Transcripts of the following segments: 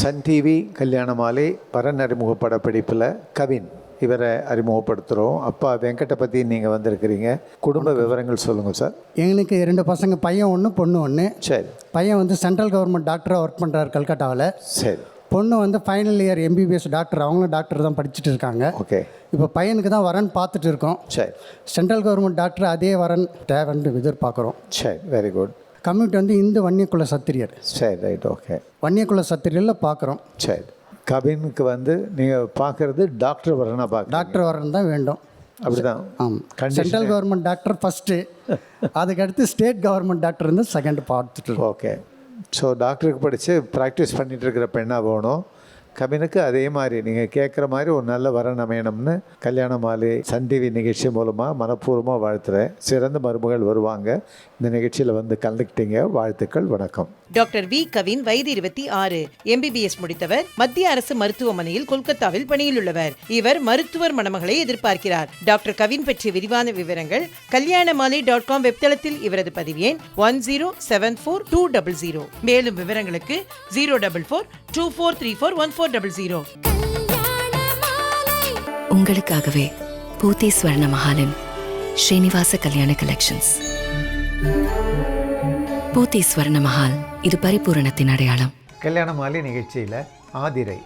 Sun TV Kalyana Maalai வரன் அறிமுகப்பட படிப்பில் கவின். இவரை அறிமுகப்படுத்துகிறோம் அப்பா வெங்கட்டை பற்றி நீங்கள் வந்திருக்கிறீங்க. குடும்ப விவரங்கள் சொல்லுங்கள் சார். எங்களுக்கு ரெண்டு பசங்க பையன் ஒன்று பொண்ணு ஒன்று சரி. பையன் வந்து சென்ட்ரல் கவர்மெண்ட் டாக்டராக ஒர்க் பண்ணுறாரு கல்கட்டாவில். சரி. பொண்ணு வந்து ஃபைனல் இயர் எம்பிபிஎஸ் டாக்டர் அவங்களும் டாக்டர் தான் படிச்சுட்டு இருக்காங்க. ஓகே. இப்போ பையனுக்கு தான் வரன் பார்த்துட்டு இருக்கோம். சரி. சென்ட்ரல் கவர்மெண்ட் டாக்டர் அதே வரன் தேவைன்னு எதிர்பார்க்குறோம். சரி வெரி குட் கம்யூனிட்டி வந்து இந்து வன்னியக்குல சத்திரியர். சரி ரைட் ஓகே வன்னியக்குல சத்திரியரில் பார்க்குறோம் சரி. கவினுக்கு வந்து நீங்கள் பார்க்குறது டாக்டர் வரனா பார்க்க டாக்டர் வரன் தான் வேண்டும். அப்படிதான். ஆமாம் சென்ட்ரல் கவர்மெண்ட் டாக்டர் ஃபஸ்ட்டு அதுக்கடுத்து ஸ்டேட் கவர்மெண்ட் டாக்டர் வந்து செகண்ட் பார்த்துட்டு ஓகே ஸோ டாக்டருக்கு படித்து ப்ராக்டிஸ் பண்ணிட்டு இருக்கிற பெண்ணாக போகணும் கவினுக்கு அதே மாதிரி. நீங்கள் கேட்குற மாதிரி ஒரு நல்ல வரன் அமையணும்னு கல்யாண மாலை சன் டிவி நிகழ்ச்சி மூலமாக மனப்பூர்வமாக வாழ்த்துறேன். சிறந்த மருமகள் வருவாங்க. இந்த நிகழ்ச்சியில் வந்து கலந்துக்கிட்டீங்க. வாழ்த்துக்கள் வணக்கம். Doctor V. கவின் வயது இருபத்தி ஆறு. எம்பிபிஎஸ் முடித்தவர். மத்திய அரசு மருத்துவமனையில் கொல்கத்தாவில் பணியில் உள்ளவர் இவர் மருத்துவர் மணமகளை எதிர்பார்க்கிறார். டாக்டர் கவின் பற்றிய விரிவான விவரங்கள் கல்யாணமாலை டாட் காம் வெப்தளத்தில் இவரது பதிவு எண் one zero seven four two double zero. மேலும் விவரங்களுக்கு zero double four two four three four one four double zero. Kalyana Maalai உங்களுக்காகவே பூத்தி ஸ்வர்ண மஹாலின் ஸ்ரீனிவாச கல்யாண கலெக்ஷன்ஸ் பூத்தி ஸ்வர்ண மஹால் இது பரிபூரணத்தின் அடையாளம். கல்யாண மாலை நிகழ்ச்சியில் ஆதிரை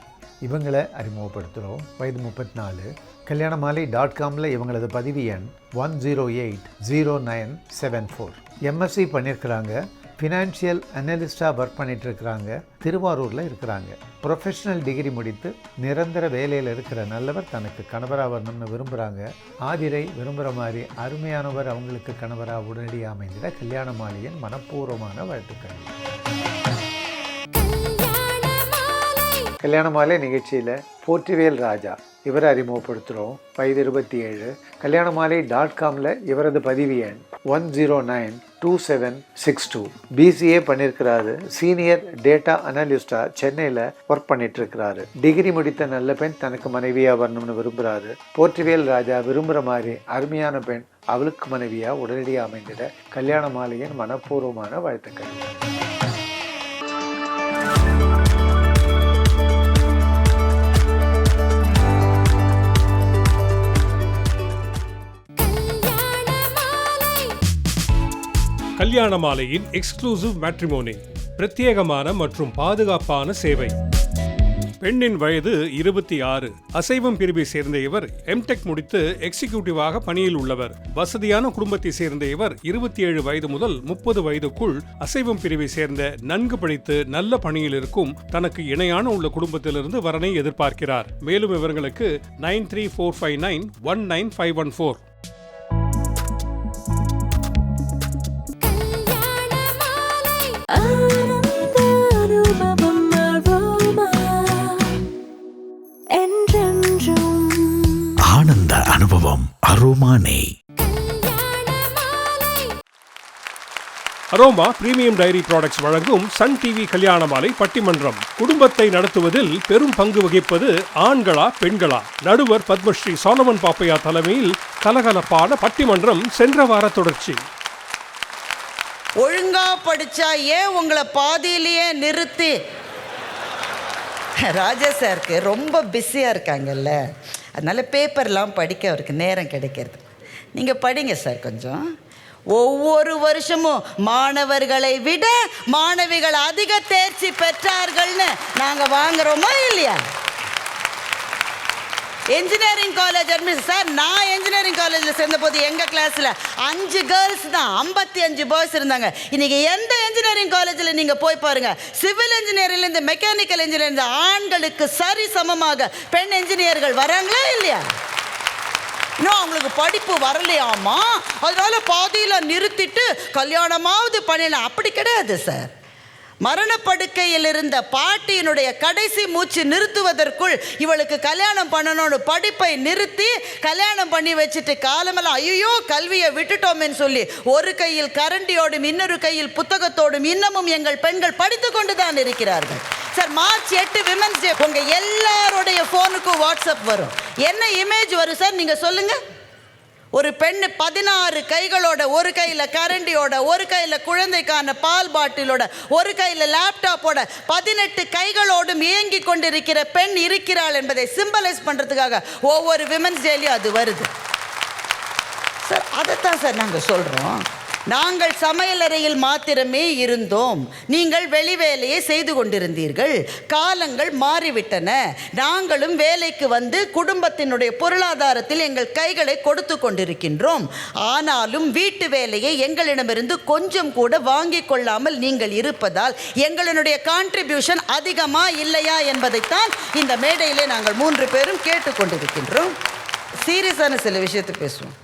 இவங்களை அறிமுகப்படுத்துகிறோம் வயது முப்பத்தி நாலு கல்யாண மாலை டாட் காமில் இவங்களது பதிவு எண் one zero eight zero nine seven four MSc பண்ணியிருக்கிறாங்க ஃபினான்ஷியல் அனலிஸ்டாக ஒர்க் பண்ணிகிட்ருக்கிறாங்க திருவாரூரில் இருக்கிறாங்க. ப்ரொஃபஷனல் டிகிரி முடித்து நிரந்தர வேலையில் இருக்கிற நல்லவர் தனக்கு கணவராக வரணும்னு விரும்புகிறாங்க ஆதிரை விரும்புகிற மாதிரி அருமையானவர் அவங்களுக்கு கணவராக உடனடியாக அமைந்திட கல்யாண மாலையின் மனப்பூர்வமான வாழ்த்துக்கள். கல்யாண மாலை கல்யாண மாலை நிகழ்ச்சியில் போற்றிவேல் ராஜா இவரை அறிமுகப்படுத்துகிறோம் வயது இருபத்தி ஏழு. கல்யாண மாலை டாட் காமில் இவரது பதிவு எண் one zero nine two seven six two BCA பண்ணியிருக்கிறாரு சீனியர் டேட்டா அனலிஸ்டாக சென்னையில் ஒர்க் பண்ணிட்டு இருக்கிறாரு டிகிரி முடித்த நல்ல பெண் தனக்கு மனைவியாக வரணும்னு விரும்புகிறாரு போற்றிவேல் ராஜா விரும்புகிற மாதிரி அருமையான பெண் அவளுக்கு மனைவியாக உடனடியாக அமைந்திட கல்யாண மாலையின் மனப்பூர்வமான வாழ்த்துக்கள். கல்யாண மாலையின் எக்ஸ்க்ளூசிவ் மேட்ரிமோனி பிரத்யேகமான மற்றும் பாதுகாப்பான சேவை. பெண்ணின் வயது இருபத்தி ஆறு. அசைவம் பிரிவை சேர்ந்த இவர் எம்டெக் முடித்து எக்ஸிகியூட்டிவாக பணியில் உள்ளவர். வசதியான குடும்பத்தை சேர்ந்த இவர் இருபத்தி ஏழு வயது முதல் முப்பது வயதுக்குள் அசைவம் பிரிவை சேர்ந்த நன்கு படித்து நல்ல பணியில் இருக்கும் தனக்கு இணையான உள்ள குடும்பத்திலிருந்து வரனை எதிர்பார்க்கிறார். மேலும் விவரங்களுக்கு nine three four five nine one nine five one four. அனுபவம் அரோமானே Kalyana Maalai Aroma premium dairy products வழங்கும் சன் டிவி கல்யாண மாலை பட்டிமன்றம். குடும்பத்தை நடத்துவதில் பெரும் பங்கு வகிப்பது ஆண்களா பெண்களா? நடுவர் பத்மஸ்ரீ சோலமன் பாப்பையா தலைமையில் கலகலப்பான பட்டிமன்றம் சென்ற வார தொடர்ச்சி. ஒழுங்கா படிச்சா ஏன் உங்களை பாதியிலேயே நிறுத்தி? ராஜா சாருக்கு ரொம்ப பிஸியாக இருக்காங்கல்ல. அதனால் பேப்பர்லாம் படிக்க அவருக்கு நேரம் கிடைக்கிறது. நீங்கள் படிங்க சார் கொஞ்சம். ஒவ்வொரு வருஷமும் மாணவர்களை விட மாணவிகள் அதிக தேர்ச்சி பெற்றார்கள்னு நாங்கள் வாங்குறோமா இல்லையா? இன்ஜினியரிங் காலேஜ் அட்மிஷன் சார் நான் இன்ஜினியரிங் காலேஜில் சேர்ந்தபோது எங்கள் கிளாஸில் அஞ்சு கேர்ள்ஸ் தான். ஐம்பத்தி அஞ்சு பாய்ஸ் இருந்தாங்க. இன்றைக்கி எந்த இன்ஜினியரிங் காலேஜில் நீங்கள் போய் பாருங்கள் சிவில் இன்ஜினியரிங்லேருந்து மெக்கானிக்கல் இன்ஜினியரிங் ஆண்களுக்கு சரி சமமாக பெண் இன்ஜினியர்கள் வராங்களா இல்லையா? இன்னும் அவங்களுக்கு படிப்பு வரலையாமா? அதனால பாதியில் நிறுத்திட்டு கல்யாணமாவது பண்ணிடலாம். அப்படி கிடையாது சார் மரணப்படுக்கையில் இருந்த பாட்டியினுடைய கடைசி மூச்சு நிறுத்துவதற்குள் இவளுக்கு கல்யாணம் பண்ணணும்னு படிப்பை நிறுத்தி கல்யாணம் பண்ணி வச்சுட்டு காலமெல்லாம் ஐயோ கல்வியை விட்டுட்டோமேன்னு சொல்லி ஒரு கையில் கரண்டியோடும் இன்னொரு கையில் புத்தகத்தோடும் இன்னமும் எங்கள் பெண்கள் படித்து கொண்டு தான் இருக்கிறார்கள். சார் மார்ச் எட்டு விமன்ஸ் டே. உங்கள் எல்லாருடைய ஃபோனுக்கும் வாட்ஸ்அப் வரும். என்ன இமேஜ் வரும் சார்? நீங்கள் சொல்லுங்கள் ஒரு பெண் பதினாறு கைகளோட ஒரு கையில் கரண்டியோட ஒரு கையில் குழந்தைக்கான பால் பாட்டிலோட ஒரு கையில் லேப்டாப்போட பதினெட்டு கைகளோடும் இயங்கி கொண்டிருக்கிற பெண் இருக்கிறாள் என்பதை சிம்பலைஸ் பண்ணுறதுக்காக ஒவ்வொரு விமன்ஸ் டேலையும் அது வருது. சார் அதைத்தான் சார் நாங்கள் சொல்கிறோம் நாங்கள் சமையலறையில் மாத்திரமே இருந்தோம். நீங்கள் வெளி வேலையை செய்து கொண்டிருந்தீர்கள். காலங்கள் மாறிவிட்டன. நாங்களும் வேலைக்கு வந்து குடும்பத்தினுடைய பொருளாதாரத்தில் எங்கள் கைகளை கொடுத்து கொண்டிருக்கின்றோம். ஆனாலும் வீட்டு வேலையை எங்களிடமிருந்து கொஞ்சம் கூட வாங்கிக் கொள்ளாமல் நீங்கள் இருப்பதால் எங்களுடைய கான்ட்ரிபியூஷன் அதிகமா இல்லையா என்பதைத்தான் இந்த மேடையிலே நாங்கள் மூன்று பேரும் கேட்டுக்கொண்டிருக்கின்றோம் சீரியஸான சில விஷயத்தை பேசுவோம்.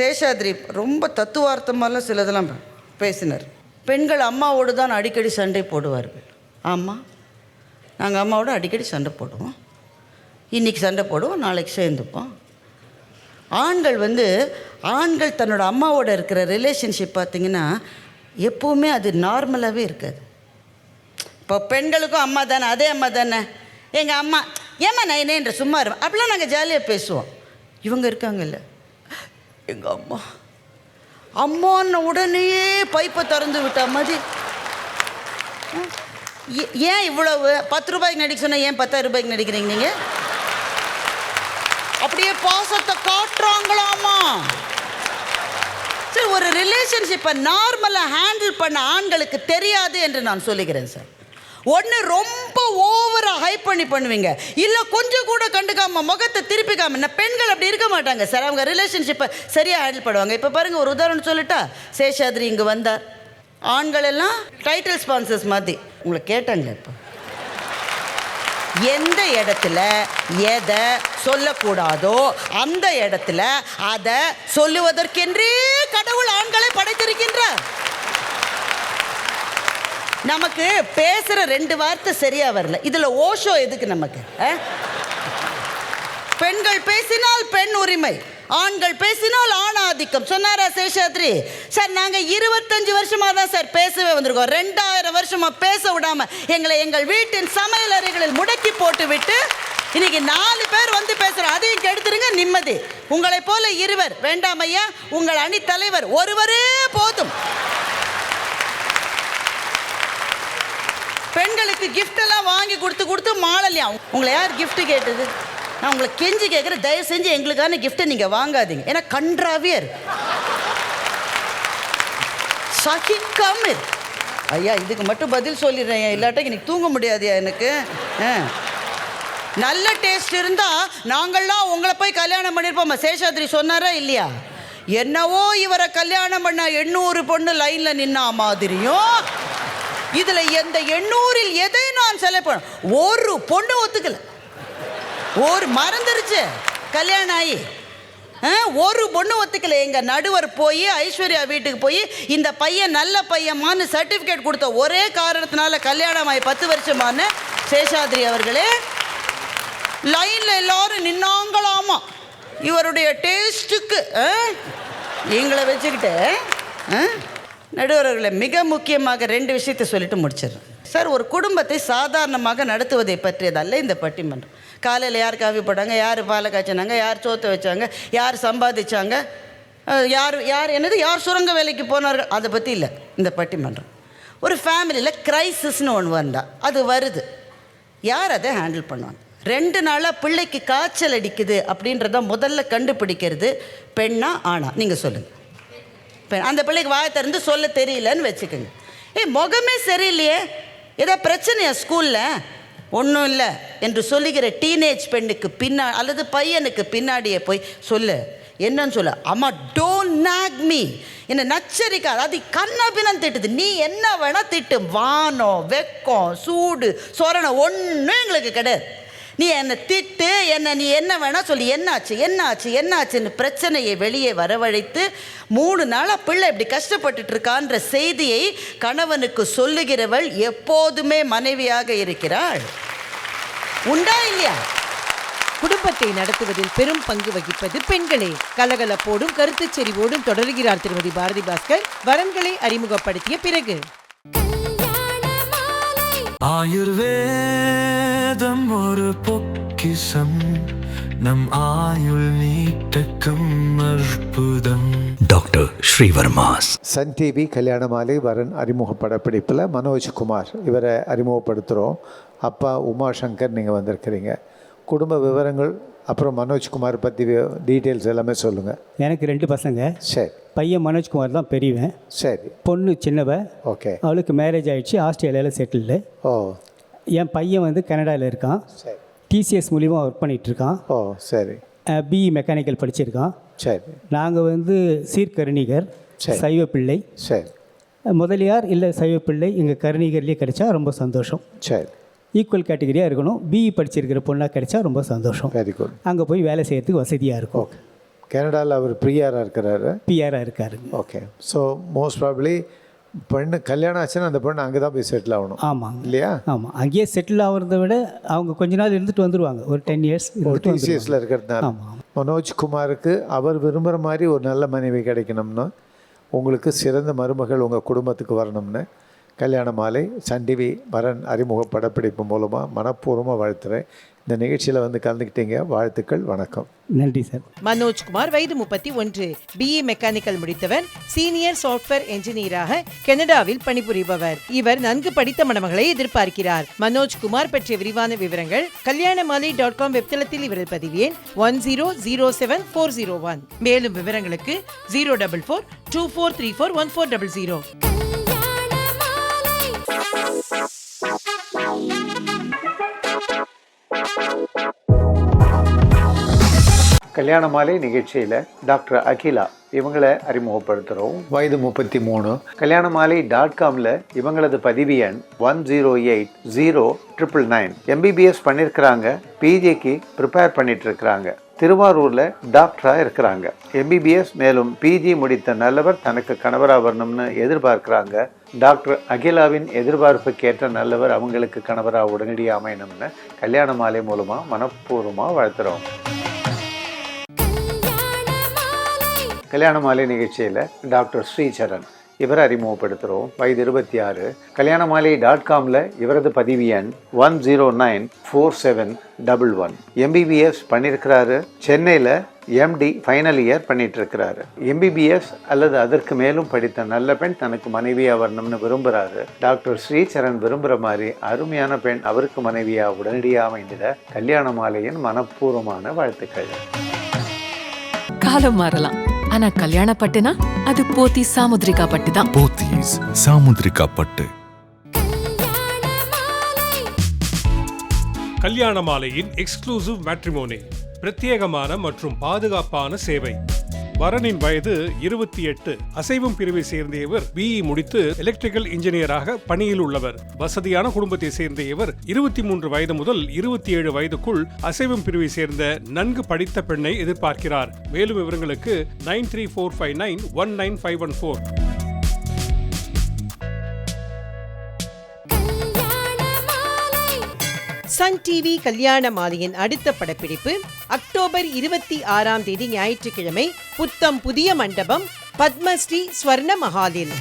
சேஷாத்ரி ரொம்ப தத்துவார்த்தமாலாம் சிலதெல்லாம் பேசினார். பெண்கள் அம்மாவோடு தான் அடிக்கடி சண்டை போடுவார்கள். ஆமாம் நாங்கள் அம்மாவோட அடிக்கடி சண்டை போடுவோம். இன்றைக்கி சண்டை போடுவோம் நாளைக்கு சேர்ந்துப்போம். ஆண்கள் வந்து ஆண்கள் தன்னோட அம்மாவோட இருக்கிற ரிலேஷன்ஷிப் பார்த்திங்கன்னா எப்போவுமே அது நார்மலாகவே இருக்காது. இப்போ பெண்களுக்கும் அம்மா தானே அதே அம்மா தானே. எங்கள் அம்மா ஏம்மா நைனே என்ற சும்மா இருப்பேன். அப்படிலாம் நாங்கள் ஜாலியாக பேசுவோம். இவங்க இருக்காங்கல்ல. எங்கள் அம்மா? அம்மான்ன உடனேயே பைப்பை திறந்து விட்ட மாதிரி. ஏன் இவ்வளவு? பத்து ரூபாய்க்கு நடிக்க சொன்னால் ஏன் பத்தாயிரம் ரூபாய்க்கு நடிக்கிறீங்க நீங்கள் அப்படியே பாசத்தை காட்டுறாங்களாமா? சரி ஒரு ரிலேஷன்ஷிப்பை நார்மலாக ஹேண்டில் பண்ண ஆண்களுக்கு தெரியாது என்று நான் சொல்லுகிறேன் சார் ஒன்று ரொம்ப ஓவராக ஹைப் பண்ணி பண்ணுவீங்க. இல்லை கொஞ்சம் கூட கண்டுக்காம முகத்தை திருப்பிக்காம நான் பெண்கள் அப்படி இருக்க மாட்டாங்க. சார் அவங்க ரிலேஷன்ஷிப்பை சரியாக ஹேண்டில் பண்ணுவாங்க. இப்போ பாருங்கள் ஒரு உதாரணம் சொல்லிட்டா சேஷாதிரி இங்கே வந்தார் ஆண்கள் எல்லாம் டைட்டில் ஸ்பான்சர்ஸ் மாதிரி. உங்களை கேட்டாங்களே இப்போ? எந்த இடத்துல எதை சொல்லக்கூடாதோ அந்த இடத்துல அதை சொல்லுவதற்கென்றே கடவுள் ஆண்களை படைத்திருக்கின்றார். நமக்கு பேசுகிற ரெண்டு வார்த்தை சரியாக வரல. இதில் ஓஷோ எதுக்கு நமக்கு ஆ? பெண்கள் பேசினால் பெண் உரிமை ஆண்கள் பேசினால் ஆணாதிக்கம் சொன்னாரா சேஷாத்ரி? சார் நாங்கள் இருபத்தஞ்சு வருஷமாக தான் சார் பேசவே வந்திருக்கோம். ரெண்டாயிரம் வருஷமாக பேச விடாமல் எங்களை எங்கள் வீட்டின் சமையல் அறைகளில் முடக்கி போட்டு விட்டு இன்னைக்கு நாலு பேர் வந்து பேசுகிறோம் அதையும் கெடுத்துருங்க நிம்மதி. உங்களைப் போல இருவர் வேண்டாம் ஐயா உங்கள் அணி தலைவர் ஒருவரே போதும். பெண்களுக்கு கிஃப்ட் எல்லாம் வாங்கி கொடுத்து கொடுத்து மாளலையா உங்களை யார் கிஃப்ட் கேட்டது? நான் உங்களை கெஞ்சி கேட்குறேன் தயவு செஞ்சு எங்களுக்கான கிஃப்ட்டை நீங்கள் வாங்காதீங்க. ஏன்னா கன்றாவியர். இருக்கு ஐயா இதுக்கு மட்டும் பதில் சொல்லிடுறேன். இல்லாட்டா இன்னைக்கு தூங்க முடியாதுயா எனக்கு? ஆ. நல்ல டேஸ்ட் இருந்தா நாங்கள்லாம் உங்களை போய் கல்யாணம் பண்ணியிருப்போம்மா சேஷாத்ரி சொன்னாரா இல்லையா? என்னவோ இவரை கல்யாணம் பண்ண எண்ணூறு பொண்ணு லைன்ல நின்னா மாதிரியும் இதுல எந்த எண்ணூறில் எதை நான் செலக்ட் பண்ண ஒரு பொண்ணு ஒத்துக்கல. ஒரு மறந்துருச்சு. கல்யாணம் ஆகி ஆ, ஒரு பொண்ணு ஒத்துக்கல. எங்க நடுவர் போய் ஐஸ்வர்யா வீட்டுக்கு போய் இந்த பையன் நல்ல பையன்மான்னு சர்டிஃபிகேட் கொடுத்த ஒரே காரணத்தினால கல்யாணம் ஆகி பத்து வருஷமான சேஷாத்ரி அவர்களே லைன்ல எல்லாரும் நின்னாங்களாமா? இவருடைய டேஸ்ட்டுக்கு எங்களை வச்சுக்கிட்டு ஆ? நடுவர்களை மிக முக்கியமாக ரெண்டு விஷயத்தை சொல்லிட்டு முடிச்சிடுறேன். சார் ஒரு குடும்பத்தை சாதாரணமாக நடத்துவதை பற்றியதல்ல இந்த பட்டிமன்றம். காலையில் யார் காஃபி போட்டாங்க யார் பாலை காய்ச்சினாங்க யார் சோத்து வச்சாங்க யார் சம்பாதிச்சாங்க யார் யார் என்னது யார் சுரங்க வேலைக்கு போனார்கள் அதை பற்றி இல்லை இந்த பட்டிமன்றம். ஒரு ஃபேமிலியில் கிரைசிஸ்னு ஒன்று வந்தால் அது வருது. யார் அதை ஹேண்டில் பண்ணுவாங்க? ரெண்டு நாளாக பிள்ளைக்கு காய்ச்சல் அடிக்குது அப்படின்றத முதல்ல கண்டுபிடிக்கிறது பெண்ணா ஆணா? நீங்கள் சொல்லுங்கள் இப்போ அந்த பிள்ளைக்கு வாயை திறந்து சொல்ல தெரியலன்னு வச்சுக்கோங்க. ஏ முகமே சரியில்லையே. ஏதோ பிரச்சனையா ஸ்கூலில்? ஒன்றும் இல்லை என்று சொல்லுகிற டீனேஜ் பெண்ணுக்கு பின்னா அல்லது பையனுக்கு பின்னாடியே போய் சொல்லு. என்னன்னு சொல்லு. அம்மா டோன்ட் நாக் மீ என்னை நச்சரிக்காது. அது கண்ணாபினம் திட்டுது. நீ என்ன வேணால் திட்டு. வானம் வெக்கம் சூடு சொரணம் ஒன்றும் எங்களுக்கு கிடையாது. நீ என்னை திட்டு என்னை நீ என்ன வேணால் சொல்லி. என்னாச்சு என்னாச்சு என்னாச்சுன்னு பிரச்சனையை வெளியே வரவழைத்து மூணு நாளாக பிள்ளை இப்படி கஷ்டப்பட்டுட்டு இருக்கான்ற செய்தியை கணவனுக்கு சொல்லுகிறவள் எப்போதுமே மனைவியாக இருக்கிறாள். உண்டா இல்லையா? குடும்பத்தை நடத்துவதில் பெரும் பங்கு வகிப்பது பெண்களே. கலகலப்போடும் கருத்துச் செறிவோடும் தொடர்கிறார் திருமதி பாரதி பாஸ்கர். வரன்களை அறிமுகப்படுத்திய பிறகு. ஆயுர்வேதம் ஒரு பொக்கிஷம். நம் ஆயுள் நீட்டக்கும் அற்புதம். Doctor Srivarma's. Sun TV Kalyana Maalai வரன் அறிமுக படப்பிடிப்பில் மனோஜ் குமார். இவரை அறிமுகப்படுத்துகிறோம். அப்பா உமா சங்கர் நீங்கள் வந்திருக்கிறீங்க. குடும்ப விவரங்கள் அப்புறம் மனோஜ்குமார் பற்றி டீட்டெயில்ஸ் எல்லாமே சொல்லுங்கள் எனக்கு ரெண்டு பசங்க. சரி. பையன் மனோஜ்குமார் தான் பெரியவன். சரி. பொண்ணு சின்னவ. ஓகே. அவளுக்கு மேரேஜ் ஆயிடுச்சு ஆஸ்திரேலியாவில் செட்டில்டு ஓ. என் பையன் வந்து கனடாவில் இருக்கான். சரி. டிசிஎஸ் மூலிமா ஒர்க் பண்ணிகிட்ருக்கான் ஓ சரி. பிஇ மெக்கானிக்கல் படிச்சிருக்கான். சரி. நாங்கள் வந்து சீர்கருணிகர் சரி. சைவ பிள்ளை சரி. முதலியார் இல்லை சைவ பிள்ளை எங்கள் கருணிகர்லேயே கிடைச்சா ரொம்ப சந்தோஷம். சரி. ஈக்குவல் கேட்டகரியாக இருக்கணும். பிஇ படிச்சிருக்கிற பொண்ணாக கிடைச்சா ரொம்ப சந்தோஷம். வெரி குட் அங்கே போய் வேலை செய்யறதுக்கு வசதியாக இருக்கும். ஓகே கனடாவில் அவர் பிரியாராக இருக்கிறாரு. பிஆராக இருக்காருங்க. ஓகே ஸோ மோஸ்ட் ப்ராபப்ளி பெண்ணு கல்யாணம் ஆச்சுன்னா அந்த பொண்ணு அங்கே தான் போய் செட்டில் ஆகணும். ஆமாங்க. இல்லையா? ஆமாம் அங்கேயே செட்டில் ஆகிறத விட அவங்க கொஞ்ச நாள் இருந்துட்டு வந்துருவாங்க. ஒரு டென் இயர்ஸ் இருந்துட்டு டிசிஎஸில் வந்துருவாங்க. இருக்கிறதுனால. ஆமாம் மனோஜ் குமாருக்கு அவர் விரும்புகிற மாதிரி ஒரு நல்ல மனைவி கிடைக்கணும்னு உங்களுக்கு சிறந்த மருமகள் உங்கள் குடும்பத்துக்கு வரணும்னு கல்யாண மாலை சன் டிவி வரன் அறிமுக படப்பிடிப்பு மூலமாக மனப்பூர்வமாக வாழ்த்துறேன். இந்த நிகழ்ச்சியில் வந்து கலந்துக்கிட்டீங்க. வாழ்த்துக்கள் வணக்கம். நன்றி சார். மனோஜ்குமார் வயது முப்பத்தி ஒன்று. பிஇ மெக்கானிக்கல் முடித்தவர். சீனியர் சாஃப்ட்வேர் என்ஜினியராக கனடாவில் பணிபுரிபவர். இவர் நன்கு படித்த மணமகளை எதிர்பார்க்கிறார். மனோஜ்குமார் பற்றிய விரிவான விவரங்கள் கல்யாணமாலை டாட் காம் வெப்தளத்தில் இவரது பதிவு எண் one zero zero seven four zero one. மேலும் விவரங்களுக்கு zero double four two four three four one four double zero. Kalyana Maalai நிகழ்ச்சியில் டாக்டர் அகிலா இவங்களை அறிமுகப்படுத்துகிறோம் வயது முப்பத்தி மூணு. கல்யாண மாலை டாட் காமில் இவங்களது பதிவு எண் one zero eight zero triple nine MBBS பண்ணியிருக்கிறாங்க பிஜிக்கு ப்ரிப்பேர் பண்ணிட்டு இருக்கிறாங்க. திருவாரூரில் டாக்டராக இருக்கிறாங்க. எம்பிபிஎஸ் மேலும் பிஜி முடித்த நல்லவர் தனக்கு கணவராக வரணும்னு எதிர்பார்க்குறாங்க. டாக்டர் அகிலாவின் எதிர்பார்ப்புக்கேற்ற நல்லவர் அவங்களுக்கு கணவராக உடனடியாக அமையணும்னு கல்யாண மாலை மூலமாக மனப்பூர்வமாக வாழ்த்துறோம். கல்யாண மாலை நிகழ்ச்சியில் டாக்டர் ஸ்ரீசரண் இவரை அறிமுகப்படுத்துகிறோம் வயது இருபத்தி ஆறு. கல்யாண மாலை டாட் காமில் இவரது பதிவு எண் one zero nine four seven double one MBBS பண்ணியிருக்கிறாரு சென்னையில் எம்டி ஃபைனல் இயர் பண்ணிட்டு இருக்கிறாரு எம்பிபிஎஸ் அல்லது அதற்கு மேலும் படித்த நல்ல பெண் தனக்கு மனைவியாக வரணும்னு விரும்புகிறாரு டாக்டர் ஸ்ரீசரண் விரும்புகிற மாதிரி அருமையான பெண் அவருக்கு மனைவியாக உடனடியாக அமைந்திட கல்யாண மாலையின் மனப்பூர்வமான வாழ்த்துக்கள். காலம் மாறலாம். ஆனா கல்யாண பட்டுனா அது போத்தி சாமுத்ரிகா பட்டு தான். போத்தீஸ் சாமுத்ரிகா பட்டு. கல்யாண மாலையின் எக்ஸ்க்ளூசிவ் மேட்ரிமோனி பிரத்யேகமான மற்றும் பாதுகாப்பான சேவை. வரனின் வயது இருபத்தி எட்டு. அசைவம் பிரிவை சேர்ந்த இவர் பிஇ முடித்து எலக்ட்ரிக்கல் இன்ஜினியராக பணியில் உள்ளவர். வசதியான குடும்பத்தை சேர்ந்த இவர் இருபத்தி மூன்று வயது முதல் இருபத்தி ஏழு வயதுக்குள் அசைவம் பிரிவை சேர்ந்த நன்கு படித்த பெண்ணை எதிர்பார்க்கிறார். மேலும் விவரங்களுக்கு nine three four five nine one nine five one four. Sun TV Kalyana மாலையின் அடுத்த படப்பிடிப்பு அக்டோபர் இருபத்தி ஆறாம் தேதி ஞாயிற்றுக்கிழமை புத்தம் புதிய மண்டபம் பத்மஸ்ரீ ஸ்வர்ண மகாலில்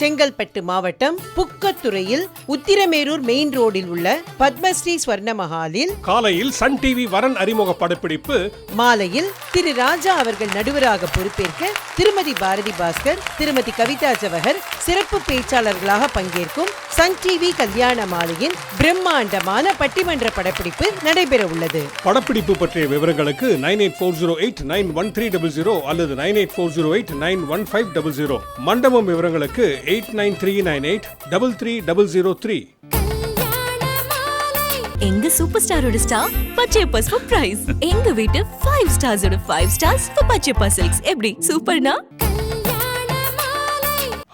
செங்கல்பட்டு மாவட்டம் புக்கத்துறையில் உத்திரமேரூர் மெயின் ரோடில் உள்ள பத்மஸ்ரீ ஸ்வர்ண மஹாலில் காலையில் சன் டிவி வரன் அறிமுக படப்பிடிப்பு மாலையில் திரு ராஜா அவர்கள் நடுவராக பொறுப்பேற்க திருமதி பாரதி பாஸ்கர் திருமதி கவிதா ஜவஹர் சிறப்பு பேச்சாளர்களாக பங்கேற்கும் சன் டிவி கல்யாண மாலையின் பிரம்மாண்டமான பட்டிமன்ற படப்பிடிப்பு நடைபெற உள்ளது. படப்பிடிப்பு பற்றிய விவரங்களுக்கு nine eight four zero eight nine one three double zero அல்லது nine eight four zero eight nine one five double zero. மண்டபம் விவரங்களுக்கு eight nine three nine eight double three double zero three எங்க சூப்பர் ஸ்டாரோட star Pachaiyappa for price எங்க வீட்டு five ஸ்டார்ஸோட five stars பச்சை பச்சையப்பா எப்படி? சூப்பர்னா?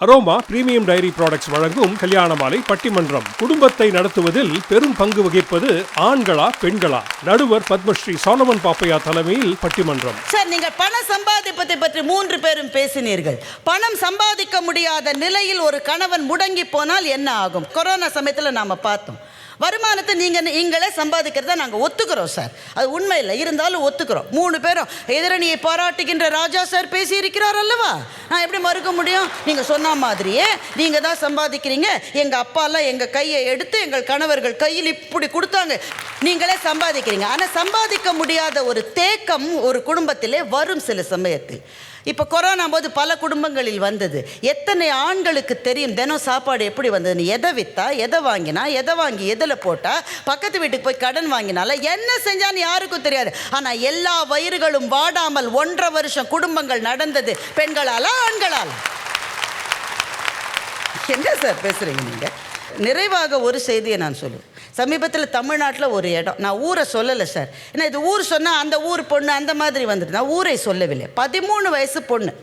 அரோமா பிரீமியம் டைரி ப்ராடக்ட்ஸ் வழங்கும் கல்யாணமாலை பட்டிமன்றம். குடும்பத்தை நடத்துவதில் பெரும் பங்கு வகிப்பது ஆண்களா பெண்களா? நடுவர் பத்மஸ்ரீ சோலமன் பாப்பையா தலைமையில் பட்டிமன்றம். சார் நீங்கள் பண சம்பாதிப்பதை பற்றி மூன்று பேரும் பேசினீர்கள். பணம் சம்பாதிக்க முடியாத நிலையில் ஒரு கணவன் முடங்கி போனால் என்ன ஆகும்? கொரோனா சமயத்தில் நாம் பார்த்தோம். வருமானத்தை நீங்கள் நீங்களே சம்பாதிக்கிறத நாங்கள் ஒத்துக்கிறோம் சார். அது உண்மை இல்லை இருந்தாலும் ஒத்துக்கிறோம். மூணு பேரும் எதிரணியை பாராட்டுகின்ற ராஜா சார் பேசியிருக்கிறார் அல்லவா? நான் எப்படி மறுக்க முடியும்? நீங்கள் சொன்ன மாதிரியே நீங்கள் தான் சம்பாதிக்கிறீங்க. எங்கள் அப்பாலாம் எங்கள் கையை எடுத்து எங்கள் கணவர்கள் கையில் இப்படி கொடுத்தாங்க. நீங்களே சம்பாதிக்கிறீங்க. ஆனால் சம்பாதிக்க முடியாத ஒரு தேக்கம் ஒரு குடும்பத்திலே வரும் சில சமயத்தில். இப்போ கொரோனா போது பல குடும்பங்களில் வந்தது. எத்தனை ஆண்களுக்கு தெரியும் தினம் சாப்பாடு எப்படி வந்ததுன்னு? எதை விற்றா எதை வாங்கினா எதை வாங்கி எதில் போட்டால் பக்கத்து வீட்டுக்கு போய் கடன் வாங்கினால என்ன செஞ்சான்னு யாருக்கும் தெரியாது. ஆனால் எல்லா வயிறுகளும் வாடாமல் ஒன்றரை வருஷம் குடும்பங்கள் நடந்தது. பெண்களால் ஆண்களால்? என்ன சார் பேசுகிறீங்க நீங்கள் நிறைவாக ஒரு செய்தியை நான் சொல்லுவேன். சமீபத்தில் தமிழ்நாட்டில் ஒரு இடம். நான் ஊரை சொல்லலை சார். ஏன்னா இது ஊர் சொன்னால் அந்த ஊர் பொண்ணு அந்த மாதிரி வந்துட்டு நான் ஊரை சொல்லவில்லை. பதிமூணு வயசு பொண்ணு.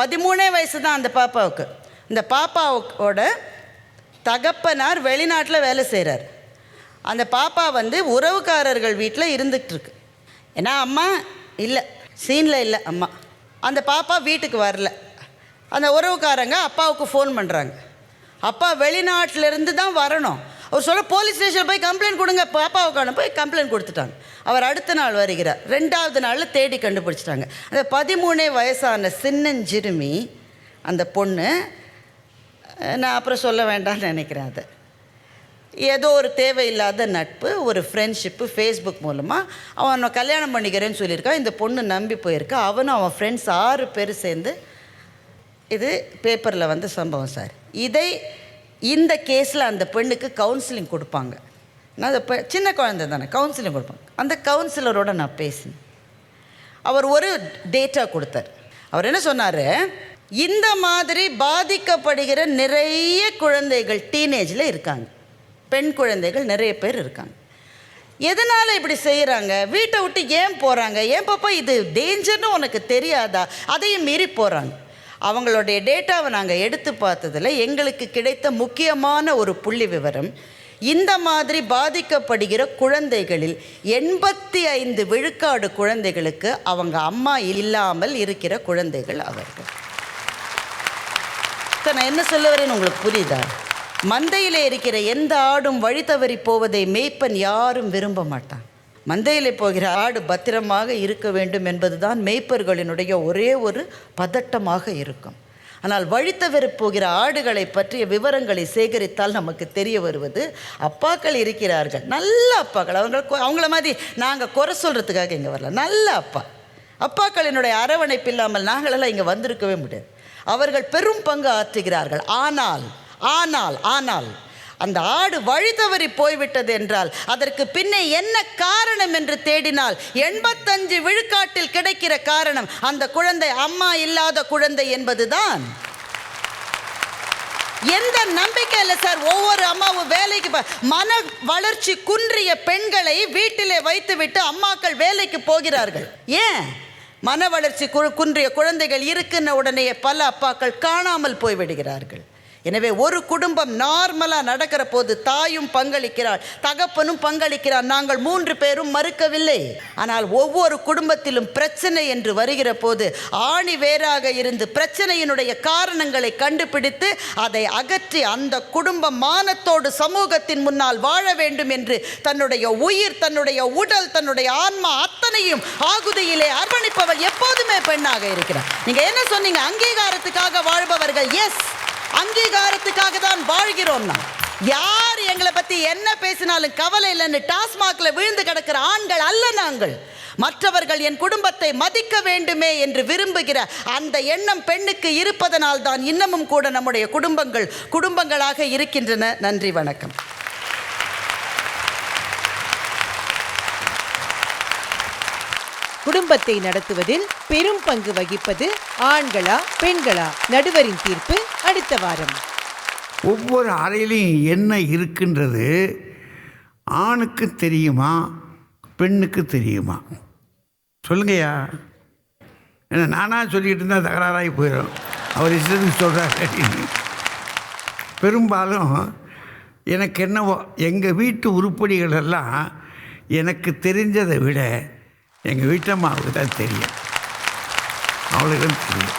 பதிமூணே வயசு தான் அந்த பாப்பாவுக்கு. இந்த பாப்பாவோட தகப்பனார் வெளிநாட்டில் வேலை செய்கிறார் அந்த பாப்பா வந்து உறவுக்காரர்கள் வீட்டில் இருந்துகிட்டு இருக்கு ஏன்னா அம்மா இல்லை. சீனில் இல்லை அம்மா. அந்த பாப்பா வீட்டுக்கு வரல. அந்த உறவுக்காரங்க அப்பாவுக்கு ஃபோன் பண்ணுறாங்க அப்பா வெளிநாட்டிலேருந்து தான் வரணும். அவர் சொல்ல போலீஸ் ஸ்டேஷன் போய் கம்ப்ளைண்ட் கொடுங்க. பாப்பாவுக்கான போய் கம்ப்ளைண்ட் கொடுத்துட்டாங்க. அவர் அடுத்த நாள் வருகிறார். ரெண்டாவது நாளில் தேடி கண்டுபிடிச்சிட்டாங்க. அந்த பதிமூணே வயசான சின்னஞ்சிறுமி அந்த பொண்ணு நான் அப்புறம் சொல்ல வேண்டாம்னு நினைக்கிறேன் அதை. ஏதோ ஒரு தேவையில்லாத நட்பு ஒரு ஃப்ரெண்ட்ஷிப்பு ஃபேஸ்புக் மூலமாக அவனை கல்யாணம் பண்ணிக்கிறேன்னு சொல்லியிருக்கான் இந்த பொண்ணு நம்பி போயிருக்கா. அவனும் அவன் ஃப்ரெண்ட்ஸ் ஆறு பேர் சேர்ந்து இது பேப்பரில் வந்த சம்பவம் சார். இதை இந்த கேஸில் அந்த பெண்ணுக்கு கவுன்சிலிங் கொடுப்பாங்க. நான் அதை இப்போ சின்ன குழந்தை தானே கவுன்சிலிங் கொடுப்பாங்க. அந்த கவுன்சிலரோட நான் பேசினேன். அவர் ஒரு டேட்டா கொடுத்தார். அவர் என்ன சொன்னார்? இந்த மாதிரி பாதிக்கப்படுகிற நிறைய குழந்தைகள் டீனேஜில் இருக்காங்க. பெண் குழந்தைகள் நிறைய பேர் இருக்காங்க. எதனால் இப்படி செய்கிறாங்க வீட்டை விட்டு ஏன் போகிறாங்க ஏன் பாப்பா இது டேஞ்சர்னு உனக்கு தெரியாதா? அதையும் மீறி போகிறாங்க அவங்களுடைய டேட்டாவை நாங்கள் எடுத்து பார்த்ததில் எங்களுக்கு கிடைத்த முக்கியமான ஒரு புள்ளி விவரம் இந்த மாதிரி பாதிக்கப்படுகிற குழந்தைகளில் எண்பத்தி ஐந்து விழுக்காடு குழந்தைகளுக்கு அவங்க அம்மா இல்லாமல் இருக்கிற குழந்தைகள் அவர்கள். சார் நான் என்ன சொல்ல வரேன்னு உங்களுக்கு புரியுதா? மந்தையில் இருக்கிற எந்த ஆடும் வழி தவறி போவதை மேய்ப்பன் யாரும் விரும்ப மாட்டான். மந்தையிலே போகிற ஆடு பத்திரமாக இருக்க வேண்டும் என்பதுதான் மேய்ப்பர்களினுடைய ஒரே ஒரு பதட்டமாக இருக்கும். ஆனால் வழித்தவர் போகிற ஆடுகளை பற்றிய விவரங்களை சேகரித்தால் நமக்கு தெரிய வருவது அப்பாக்கள் இருக்கிறார்கள். நல்ல அப்பாக்கள். அவங்க அவங்கள மாதிரி நாங்கள் குறை சொல்கிறதுக்காக இங்கே வரல. நல்ல அப்பா. அப்பாக்களினுடைய அரவணைப்பு இல்லாமல் நாங்களெல்லாம் இங்கே வந்திருக்கவே முடியாது. அவர்கள் பெரும் பங்கு ஆற்றுகிறார்கள். ஆனால் ஆனால் ஆனால் அந்த ஆடு வழி தவறி போய்விட்டது என்றால் அதற்கு பின்னே என்ன காரணம் என்று தேடினால் எண்பத்தஞ்சு விழுக்காட்டில் கிடைக்கிற காரணம் அந்த குழந்தை அம்மா இல்லாத குழந்தை என்பதுதான். எந்த நம்பிக்கை இல்லை சார் ஒவ்வொரு அம்மாவும் வேலைக்கு மன வளர்ச்சி குன்றிய பெண்களை வீட்டிலே வைத்துவிட்டு அம்மாக்கள் வேலைக்கு போகிறார்கள்? ஏன்? மன வளர்ச்சி குன்றிய குழந்தைகள் இருக்குன்ன உடனே பல அப்பாக்கள் காணாமல் போய்விடுகிறார்கள். எனவே ஒரு குடும்பம் நார்மலாக நடக்கிற போது தாயும் பங்களிக்கிறாள் தகப்பனும் பங்களிக்கிறார். நாங்கள் மூன்று பேரும் மறுக்கவில்லை. ஆனால் ஒவ்வொரு குடும்பத்திலும் பிரச்சனை என்று வருகிற போது ஆணி வேறாக இருந்து பிரச்சனையினுடைய காரணங்களை கண்டுபிடித்து அதை அகற்றி அந்த குடும்பம் மானத்தோடு சமூகத்தின் முன்னால் வாழ வேண்டும் என்று தன்னுடைய உயிர் தன்னுடைய உடல் தன்னுடைய ஆன்மா அத்தனையும் ஆகுதியிலே அர்ப்பணிப்பவள் எப்போதுமே பெண்ணாக இருக்கிறார். நீங்க என்ன சொன்னீங்க? அங்கீகாரத்துக்காக வாழ்பவர்கள் எஸ் அங்கீகாரத்துக்காக தான் வாழ்கிறோம் நாம். யார் எங்களை பத்தி என்ன பேசினாலும் கவலை இல்லைன்னு டாஸ்மாக்ல விழுந்து கிடக்கிற ஆண்கள் அல்ல நாங்கள். மற்றவர்கள் என் குடும்பத்தை மதிக்க வேண்டுமே என்று விரும்புகிற அந்த எண்ணம் பெண்ணுக்கு இருப்பதனால் தான் இன்னமும் கூட நம்முடைய குடும்பங்கள் குடும்பங்களாக இருக்கின்றன. நன்றி வணக்கம். குடும்பத்தை நடத்துவதில் பெரும் பங்கு வகிப்பது ஆண்களா பெண்களா? நடுவரின் தீர்ப்பு அடுத்த வாரம். ஒவ்வொரு அறையிலையும் என்ன இருக்குன்றது? ஆணுக்கு தெரியுமா பெண்ணுக்கு தெரியுமா? சொல்லுங்கய்யா. ஏன்னா நானாக சொல்லிக்கிட்டு இருந்தால் தகராறாகி போயிடும். அவர் இஷ்டத்துக்கு சொல்கிறார் பெரும்பாலும் எனக்கு என்னவோ எங்கள் வீட்டு உருப்படிகள் எல்லாம் எனக்கு தெரிஞ்சதை விட எங்கள் வீட்டம்மாவுக்கு தான் தெரியும். அவளுக்கு தெரியும்.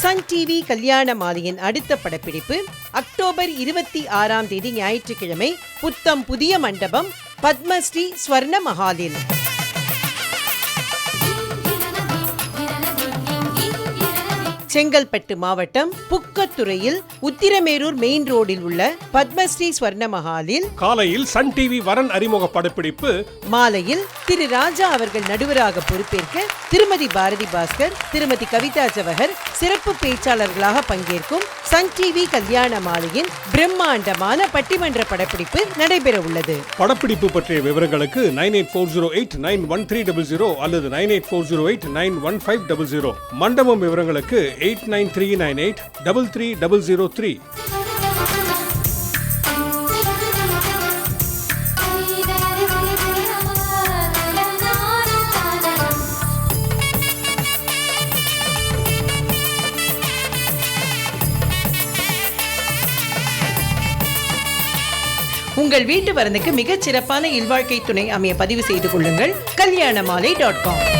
சன் டிவி கல்யாண மாலையின் அடுத்த படப்பிடிப்பு அக்டோபர் இருபத்தி ஆறாம் தேதி ஞாயிற்றுக்கிழமை புத்தம் புதிய மண்டபம் பத்மஸ்ரீ ஸ்வர்ண மகாலில். செங்கல்பட்டு மாவட்டம் புக்கத்துறையில் உத்திரமேரூர் மெயின் ரோடில் உள்ள பத்மஸ்ரீ ஸ்வர்ண மஹாலில் காலையில் சன் டிவி வரன் அறிமுக படப்பிடிப்பு. மாலையில் திரு ராஜா அவர்கள் நடுவராக பொறுப்பேற்க திருமதி பாரதி பாஸ்கர் திருமதி கவிதா ஜவஹர் சிறப்பு பேச்சாளர்களாக பங்கேற்கும் சன் டிவி கல்யாண மாலையின் பிரம்மாண்டமான பட்டிமன்ற படப்பிடிப்பு நடைபெற உள்ளது. படப்பிடிப்பு பற்றிய விவரங்களுக்கு nine eight four zero eight nine one three double zero அல்லது nine eight four zero eight nine one five double zero. மண்டபம் விவரங்களுக்கு eight nine three nine eight double three double zero three உங்கள் வீட்டு வரனுக்கு மிகச் சிறப்பான இல்வாழ்க்கை துணை அமைய பதிவு செய்து கொள்ளுங்கள். கல்யாண மாலை டாட் காம்